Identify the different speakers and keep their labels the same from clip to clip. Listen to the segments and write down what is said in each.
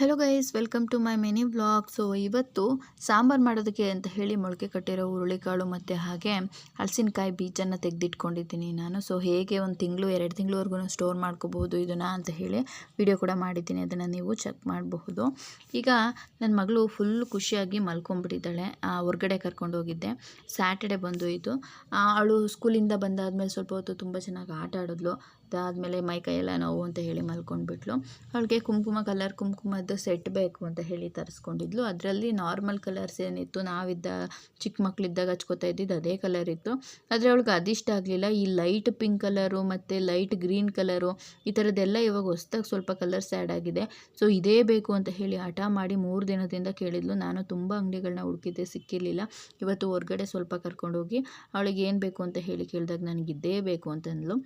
Speaker 1: Hello guys welcome to my mini vlog so ಇವತ್ತು ಸಾಂಬಾರು ಮಾಡೋದಕ್ಕೆ ಅಂತ ಹೇಳಿ ಮೊಳಕೆ ಕಟ್ಟಿರೋ ಹುರುಳಿಕಾಳು ಮತ್ತು ಹಾಗೆ ಹಲಸಿನಕಾಯಿ ಬೀಜನ ತೆಗೆದಿಟ್ಕೊಂಡಿದ್ದೀನಿ ನಾನು. ಸೊ ಹೇಗೆ ಒಂದು ತಿಂಗಳು, ಎರಡು ತಿಂಗಳವರೆಗೂ ಸ್ಟೋರ್ ಮಾಡ್ಕೋಬಹುದು, ಇದನ್ನು ಅಂತ ಹೇಳಿ ವಿಡಿಯೋ ಕೂಡ ಮಾಡಿದ್ದೀನಿ. ಅದನ್ನು ನೀವು ಚೆಕ್ ಮಾಡಬಹುದು. ಈಗ ನನ್ನ ಮಗಳು ಫುಲ್ ಖುಷಿಯಾಗಿ ಮಲ್ಕೊಂಡ್ಬಿಟ್ಟಿದ್ದಾಳೆ. ಹೊರಗಡೆ ಕರ್ಕೊಂಡು ಹೋಗಿದ್ದೆ. ಸ್ಯಾಟರ್ಡೆ ಬಂದು ಇದು ಅವಳು ಸ್ಕೂಲಿಂದ ಬಂದಾದಮೇಲೆ ಸ್ವಲ್ಪ ಹೊತ್ತು ತುಂಬ ಚೆನ್ನಾಗಿ ಆಟ ಆಡಿದ್ಲು. ಅದಾದಮೇಲೆ ಮೈ ಕೈಯೆಲ್ಲ ನೋವು ಅಂತ ಹೇಳಿ ಮಲ್ಕೊಂಡ್ಬಿಟ್ಲು. ಅವಳಿಗೆ ಕುಂಕುಮ ಕಲರ್ ಕುಂಕುಮದ್ದು ಸೆಟ್ ಬೇಕು ಅಂತ ಹೇಳಿ ತರಿಸ್ಕೊಂಡಿದ್ಲು. ಅದರಲ್ಲಿ ನಾರ್ಮಲ್ ಕಲರ್ಸ್ ಏನಿತ್ತು, ನಾವಿದ್ದ ಚಿಕ್ಕ ಮಕ್ಕಳಿದ್ದಾಗ ಹಚ್ಕೋತಾ ಇದ್ದಿದ್ದು ಅದೇ ಕಲರ್ ಇತ್ತು. ಆದರೆ ಅವಳಿಗೆ ಅದಿಷ್ಟ ಆಗಲಿಲ್ಲ. ಈ ಲೈಟ್ ಪಿಂಕ್ ಕಲರು ಮತ್ತು ಲೈಟ್ ಗ್ರೀನ್ ಕಲರು ಈ ಥರದ್ದೆಲ್ಲ ಇವಾಗ ಹೊಸ್ದಾಗಿ ಸ್ವಲ್ಪ ಕಲರ್ಸ್ ಆ್ಯಡ್ ಆಗಿದೆ. ಸೊ ಇದೇ ಬೇಕು ಅಂತ ಹೇಳಿ ಹಠ ಮಾಡಿ ಮೂರು ದಿನದಿಂದ ಕೇಳಿದ್ಲು. ನಾನು ತುಂಬ ಅಂಗಡಿಗಳನ್ನ ಹುಡುಕಿದ್ದೆ, ಸಿಕ್ಕಿರಲಿಲ್ಲ. ಇವತ್ತು ಹೊರಗಡೆ ಸ್ವಲ್ಪ ಕರ್ಕೊಂಡೋಗಿ ಅವಳಿಗೆ ಏನು ಬೇಕು ಅಂತ ಹೇಳಿ ಕೇಳಿದಾಗ ನನಗಿದ್ದೇ ಬೇಕು ಅಂತಂದ್ಲು.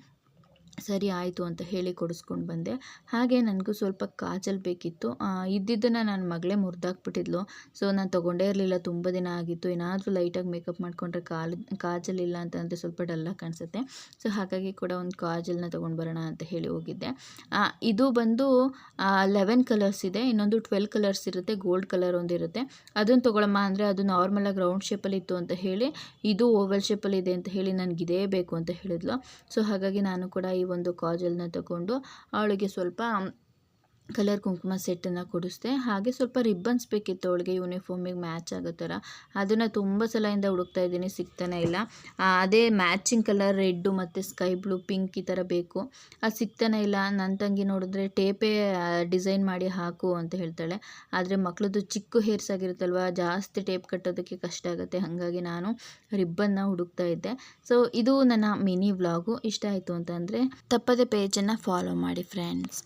Speaker 1: ಸರಿ ಆಯಿತು ಅಂತ ಹೇಳಿ ಕೊಡಿಸ್ಕೊಂಡು ಬಂದೆ. ಹಾಗೆ ನನಗೂ ಸ್ವಲ್ಪ ಕಾಜಲ್ ಬೇಕಿತ್ತು. ಇದ್ದಿದ್ದನ್ನು ನನ್ನ ಮಗಳೇ ಮುರಿದಾಕ್ಬಿಟ್ಟಿದ್ಲು. ಸೊ, ನಾನು ತೊಗೊಂಡೇ ಇರಲಿಲ್ಲ. ತುಂಬ ದಿನ ಆಗಿತ್ತು. ಏನಾದರೂ ಲೈಟಾಗಿ ಮೇಕಪ್ ಮಾಡಿಕೊಂಡ್ರೆ ಕಾಲ್, ಕಾಜಲ್ ಇಲ್ಲ ಅಂತಂದರೆ ಸ್ವಲ್ಪ ಡಲ್ಲಾಗಿ ಕಾಣಿಸುತ್ತೆ. ಸೊ, ಹಾಗಾಗಿ ಕೂಡ ಒಂದು ಕಾಜಲ್ನ ತೊಗೊಂಡು ಬರೋಣ ಅಂತ ಹೇಳಿ ಹೋಗಿದ್ದೆ. ಇದು ಬಂದು ಲೆವೆನ್ ಕಲರ್ಸ್ ಇದೆ. ಇನ್ನೊಂದು ಟ್ವೆಲ್ ಕಲರ್ಸ್ ಇರುತ್ತೆ. ಗೋಲ್ಡ್ ಕಲರ್ ಒಂದಿರುತ್ತೆ ಅದನ್ನು ತೊಗೊಳಮ್ಮ ಅಂದರೆ ಅದು ನಾರ್ಮಲಾಗಿ ರೌಂಡ್ ಶೇಪಲ್ಲಿ ಇತ್ತು ಅಂತ ಹೇಳಿ, ಇದು ಓವಲ್ ಶೇಪಲ್ಲಿ ಇದೆ ಅಂತ ಹೇಳಿ ನನಗಿದೇ ಬೇಕು ಅಂತ ಹೇಳಿದ್ಲು. ಸೊ, ಹಾಗಾಗಿ ನಾನು ಕೂಡ ಈ ಒಂದು ಕಾಜಲ್ನ ತಗೊಂಡು ಅವಳಿಗೆ ಸ್ವಲ್ಪ ಕಲರ್ ಕುಂಕುಮ ಸೆಟ್ಟನ್ನು ಕೊಡಿಸ್ದೆ, ಹಾಗೆ ಸ್ವಲ್ಪ ರಿಬ್ಬನ್ಸ್ ಬೇಕಿತ್ತು ಅವಳಿಗೆ ಯೂನಿಫಾರ್ಮಿಗೆ ಮ್ಯಾಚ್ ಆಗೋ ಥರ. ಅದನ್ನು ತುಂಬ ಸಲದಿಂದ ಹುಡುಕ್ತಾ ಇದ್ದೀನಿ, ಸಿಗ್ತಾನೆ ಇಲ್ಲ. ಅದೇ ಮ್ಯಾಚಿಂಗ್ ಕಲರ್ ರೆಡ್ಡು ಮತ್ತು ಸ್ಕೈ ಬ್ಲೂ ಪಿಂಕ್ ಈ ಥರ ಬೇಕು. ಅದು ಸಿಗ್ತಾನೆ ಇಲ್ಲ. ನನ್ನ ತಂಗಿ ನೋಡಿದ್ರೆ ಟೇಪೇ ಡಿಸೈನ್ ಮಾಡಿ ಹಾಕು ಅಂತ ಹೇಳ್ತಾಳೆ. ಆದರೆ ಮಕ್ಕಳದ್ದು ಚಿಕ್ಕ ಹೇರ್ಸ್ ಆಗಿರುತ್ತಲ್ವ, ಜಾಸ್ತಿ ಟೇಪ್ ಕಟ್ಟೋದಕ್ಕೆ ಕಷ್ಟ ಆಗುತ್ತೆ. ಹಾಗಾಗಿ ನಾನು ರಿಬ್ಬನ್ನ ಹುಡುಕ್ತಾ ಇದ್ದೆ. ಸೊ ಇದು ನನ್ನ ಮಿನಿ ವ್ಲಾಗು ಇಷ್ಟ ಆಯಿತು ಅಂತಂದರೆ ತಪ್ಪದೆ ಪೇಜನ್ನು ಫಾಲೋ ಮಾಡಿ ಫ್ರೆಂಡ್ಸ್